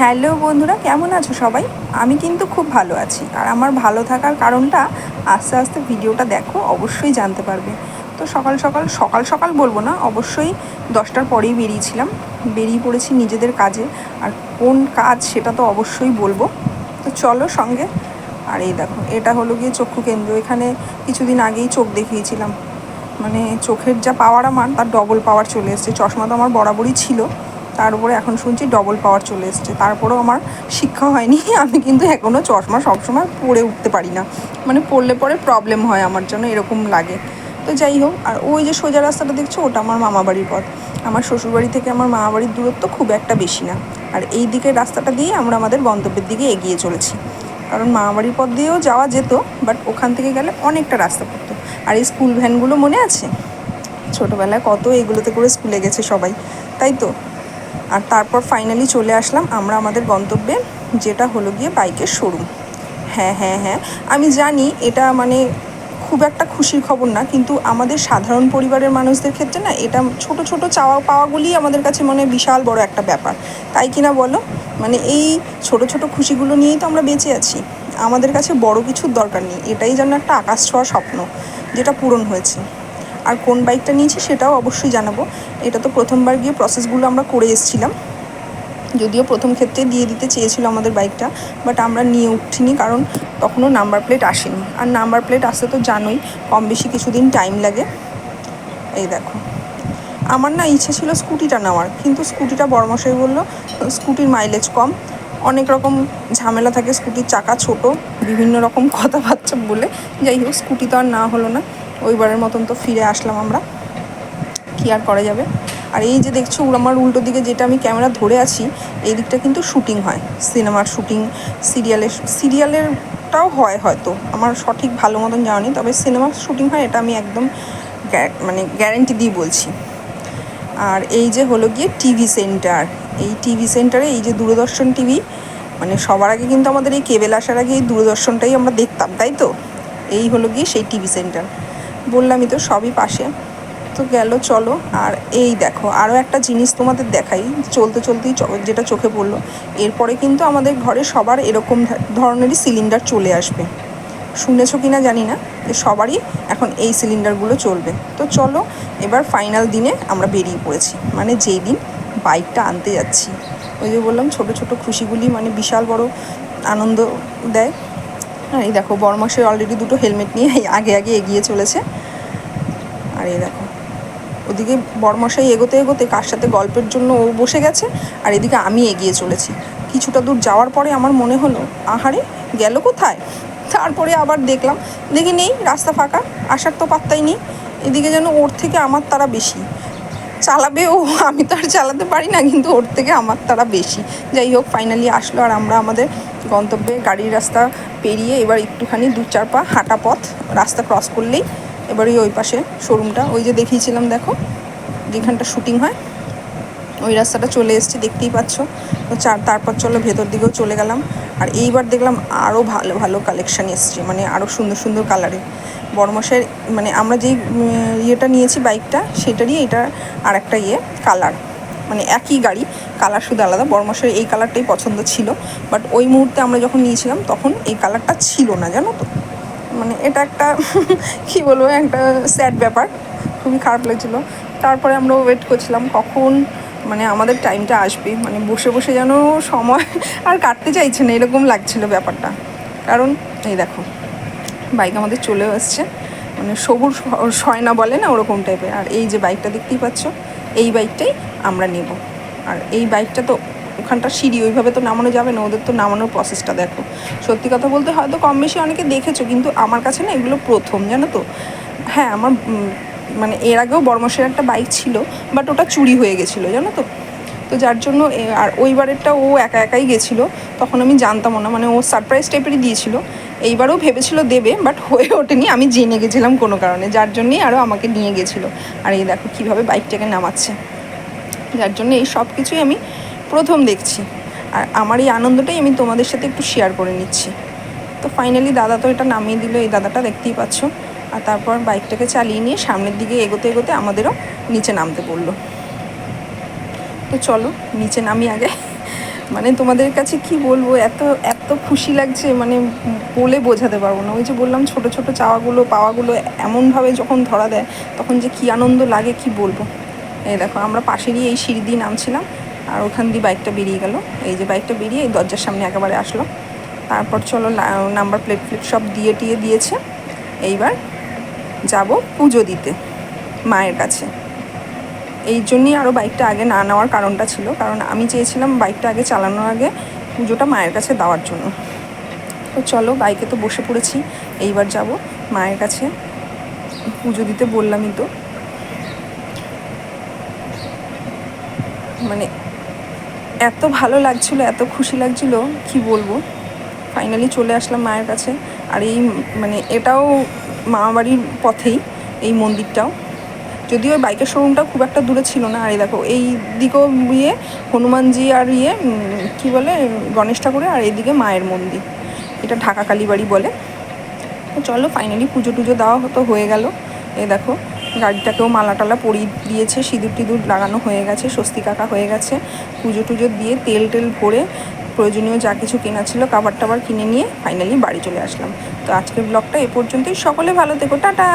Hello বন্ধুরা, কেমন আছো সবাই? আমি কিন্তু খুব ভালো আছি। আর আমার ভালো থাকার কারণটা আস্তে আস্তে ভিডিওটা দেখো, অবশ্যই জানতে পারবে। তো সকাল সকাল সকাল সকাল বলব না, অবশ্যই দশটার পরেই বেরিয়েছিলাম। বেরিয়ে পড়েছি নিজেদের কাজে। আর কোন কাজ সেটা তো অবশ্যই বলব। তো চলো সঙ্গে। আর এই দেখো, এটা হলো গিয়ে চক্ষু কেন্দ্র। এখানে কিছুদিন আগেই চোখ দেখিয়েছিলাম। মানে চোখের যা পাওয়ার আমার, তার ডবল পাওয়ার চলে এসেছে। চশমা তো আমার বরাবরই ছিল। তার উপরে এখন শুনছি ডবল পাওয়ার চলে এসছে। তারপরেও আমার শিক্ষা হয়নি, আমি কিন্তু এখনও চশমা সবসময় পরে উঠতে পারি না। মানে পড়লে পরে প্রবলেম হয় আমার জন্য এরকম লাগে। তো যাই হোক, আর ওই যে সোজা রাস্তাটা দেখছ, ওটা আমার মামাবাড়ির পথ। আমার শ্বশুরবাড়ি থেকে আমার মামাবাড়ির দূরত্ব খুব একটা বেশি না। আর এই দিকের রাস্তাটা দিয়ে আমরা আমাদের গন্তব্যের দিকে এগিয়ে চলেছি। কারণ মামাবাড়ির পথ দিয়েও যাওয়া যেত বাট ওখান থেকে গেলে অনেকটা রাস্তা পড়তো। আর এই স্কুল ভ্যানগুলো মনে আছে? ছোটোবেলায় কত এগুলোতে করে স্কুলে গেছে সবাই, তাই তো? আর তারপর ফাইনালি চলে আসলাম আমরা আমাদের গন্তব্যে, যেটা হলো গিয়ে বাইকের শোরুম হ্যাঁ হ্যাঁ হ্যাঁ আমি জানি এটা মানে খুব একটা খুশির খবর না, কিন্তু আমাদের সাধারণ পরিবারের মানুষদের ক্ষেত্রে না এটা ছোট ছোট চাওয়া, পাওয়াগুলি আমাদের কাছে মনে বিশাল বড় একটা ব্যাপার। তাই কিনা বলো? মানে এই ছোট ছোট খুশিগুলো নিয়েই তো আমরা বেঁচে আছি। আমাদের কাছে বড় কিছুর দরকার নেই, এটাই যেন একটা আকাশ ছোঁয়া স্বপ্ন, যেটা পূরণ হয়েছে। আর কোন বাইকটা নিয়েছি সেটাও অবশ্যই জানাব। এটা তো প্রথমবার গিয়ে প্রসেসগুলো আমরা করে এসেছিলাম। যদিও প্রথম ক্ষেত্রে দিয়ে দিতে চেয়েছিল আমাদের বাইকটা বাট আমরা নিয়ে উঠিনি কারণ তখনও নাম্বার প্লেট আসেনি। আর নাম্বার প্লেট আসতে তো জানোই, কম বেশি কিছুদিন টাইম লাগে। এই দেখো। আমার না ইচ্ছে ছিল স্কুটিটা নেওয়ার, কিন্তু স্কুটিটা বড়মশাই বলল, স্কুটির মাইলেজ কম। অনেক রকম ঝামেলা থাকে, স্কুটির চাকা ছোট, বিভিন্ন রকম কথাবার্তা বলে। যাই হোক, স্কুটি তো আর না হলো না। ওইবারের মতন তো ফিরে আসলাম আমরা। কী আর করা যাবে? আর এই যে দেখছ আমার উল্টো দিকে যেটা আমি ক্যামেরা ধরে আছি, এই দিকটা কিন্তু শুটিং হয়। সিনেমার শুটিং, সিরিয়ালের সিরিয়ালেরটাও হয় হয়তো। আমার সঠিক ভালো মতন জানা তবে সিনেমার শুটিং হয় এটা আমি একদম মানে গ্যারেন্টি দিয়ে বলছি। আর এই যে হলো গিয়ে টিভি সেন্টার। এই টিভি সেন্টারে এই যে দূরদর্শন টিভি মানে সবার আগে কিন্তু আমাদের এই কেবেল আসার আগে এই দূরদর্শনটাই আমরা দেখতাম, তাই তো? এই হলো গিয়ে সেই টিভি সেন্টার। বললামই তো, সবই পাশে। তো গেল, চলো। আর এই দেখো আরও একটা জিনিস তোমাদের দেখাই। চলতে চলতেই যেটা চোখে পড়ল। এরপরে কিন্তু আমাদের ঘরে সবার এরকম ধরনেরই সিলিন্ডার চলে আসবে। শুনেছো কি না জানি না, যে সবারই এখন এই সিলিন্ডারগুলো চলবে। তো চলো, এবার ফাইনাল দিনে আমরা বেরিয়ে পড়েছি। মানে যেই দিন বাইকটা আনতে যাচ্ছি। ওই যে বললাম, ছোট ছোট খুশিগুলি মানে বিশাল বড় আনন্দ দেয়। আর এই দেখো বড়মাসের অলরেডি দুটো হেলমেট নিয়ে আগে আগে এগিয়ে চলেছে। আর এই দেখো, ওদিকে বরমশাই এগোতে এগোতে কার সাথে গল্পের জন্য ও বসে গেছে, আর এদিকে আমি এগিয়ে চলেছি। কিছুটা দূর যাওয়ার পরে আমার মনে হলো, আহারে, গেল কোথায়? তারপরে আবার দেখলাম, দেখি নেই, রাস্তা ফাঁকা, আসার তো পাত্তাই নেই। এদিকে যেন ওর থেকে আমার তারা বেশি। চালাবে ও, আমি তো আর চালাতে পারি না, কিন্তু ওর থেকে আমার তারা বেশি। যাই হোক ফাইনালি আসলো, আর আমরা আমাদের গন্তব্যে গাড়ির রাস্তা পেরিয়ে এবার একটুখানি দু চার পা হাঁটা পথ, রাস্তা ক্রস করলেই এবারে ওই পাশে শোরুমটা ওই যে দেখিয়েছিলাম, দেখো, যেখানটা শুটিং হয়, ওই রাস্তাটা চলে এসছে, দেখতেই পাচ্ছ। তো চার তারপর চলো ভেতর দিকেও চলে গেলাম। আর এইবার দেখলাম আরও ভালো ভালো কালেকশান এসছে মানে আরও সুন্দর সুন্দর কালারে বড়মশাইয়ের মানে আমরা যেই ইয়েটা নিয়েছি বাইকটা সেটারই এটা আর একটা ইয়ে কালার মানে একই গাড়ি কালার শুধু আলাদা। বড়মশাইয়ের এই কালারটাই পছন্দ ছিল। বাট ওই মুহূর্তে আমরা যখন নিয়েছিলাম, তখন এই কালারটা ছিল না, জানো তো? মানে এটা একটা, কী বলব, একটা স্যাড ব্যাপার। খুবই খারাপ লাগছিল। তারপরে আমরা ওয়েট করছিলাম কখন মানে আমাদের টাইমটা আসবে। মানে বসে বসে যেন সময় আর কাটতে চাইছে না, এরকম লাগছিল ব্যাপারটা। কারণ, এই দেখো বাইক আমাদের চলেও আসছে। মানে সবুজ সয়না বলে না, ওরকম টাইপের আর এই যে বাইকটা দেখতেই পাচ্ছ, এই বাইকটাই আমরা নেব। আর এই বাইকটা তো ওখানটা সিঁড়ি, ওইভাবে তো নামানো যাবে না, ওদের তো নামানোর প্রসেসটা দেখো। সত্যি কথা বলতে হয়তো কম বেশি অনেকে দেখেছ, কিন্তু আমার কাছে না এগুলো প্রথম, জানো তো? হ্যাঁ আমার মানে এর আগেও বর্মসের একটা বাইক ছিল বাট ওটা চুরি হয়ে গেছিল, জানো তো? তো যার জন্য আর ওইবারেরটা ও একা একাই গেছিল, তখন আমি জানতামও না মানে ও সারপ্রাইজ টাইপেরই দিয়েছিল। এইবারও ভেবেছিল দেবে বাট হয়ে ওঠেনি, আমি জেনে গেছিলাম কোনো কারণে, যার জন্যেই আরও আমাকে নিয়ে গেছিল। আর এই দেখো কীভাবে বাইকটাকে নামাচ্ছে। যার জন্য এই সব কিছুই আমি প্রথম দেখছি। আর আমার এই আনন্দটাই আমি তোমাদের সাথে একটু শেয়ার করে নিচ্ছি। তো ফাইনালি দাদা তো এটা নামিয়ে দিল, এই দাদাটা দেখতেই পাচ্ছ। আর তারপর বাইকটাকে চালিয়ে নিয়ে সামনের দিকে এগোতে এগোতে আমাদেরও নিচে নামতে পড়ল। তো চলো, নিচে নামি আগে। মানে তোমাদের কাছে কি বলব, এত এত খুশি লাগছে মানে বলে বোঝাতে পারব না। ওই যে বললাম, ছোট ছোট চাওয়াগুলো, পাওয়াগুলো এমনভাবে যখন ধরা দেয়, তখন যে কি আনন্দ লাগে কি বলব। এই দেখো, আমরা পাশেরই এই সিঁড়ি দিয়ে নামছিলাম। আর ওখান দিয়ে বাইকটা বেরিয়ে গেল। এই যে বাইকটা বেরিয়ে এই দরজার সামনে একেবারে আসলো। তারপর চলো নাম্বার প্লেট প্লেট সব দিয়ে টিয়ে দিয়েছে। এইবার যাব পুজো দিতে মায়ের কাছে। এই জন্যই আরও বাইকটা আগে না নেওয়ার কারণটা ছিল। কারণ আমি চেয়েছিলাম বাইকটা আগে চালানোর আগে পুজোটা মায়ের কাছে দেওয়ার জন্য। তো চলো বাইকে তো বসে পড়েছি। এইবার যাব মায়ের কাছে। পুজো দিতে বললামই তো। মানে এত ভালো লাগছিল, এত খুশি লাগছিল, কি বলব? ফাইনালি চলে আসলাম মায়ের কাছে। আর এই মানে এটাও মামাবাড়ির পথেই, এই মন্দিরটাও। যদিও ওই বাইকের শোরুমটা খুব একটা দূরে ছিল না। আর এই দেখো, এই দিকেও ইয়ে হনুমানজি আর ইয়ে কী বলে, গণেশ ঠাকুরের আর এইদিকে মায়ের মন্দির। এটা ঢাকা কালীবাড়ি বলে। চলো ফাইনালি পুজো টুজো দেওয়া হতো, হয়ে গেল। এ দেখো গাড়িটাকেও মালা টালা পরিয়ে দিয়েছে, সিঁদুর টিঁদুর লাগানো হয়ে গেছে, স্বস্তি কাকা হয়ে গেছে। পুজো টুজো দিয়ে তেল টেল ভরে প্রয়োজনীয় যা কিছু কেনা ছিল কাবার টাবার কিনে নিয়ে ফাইনালি বাড়ি চলে আসলাম। তো আজকের ব্লগটা এ পর্যন্তই। সকলে ভালো থেকো। টাটা!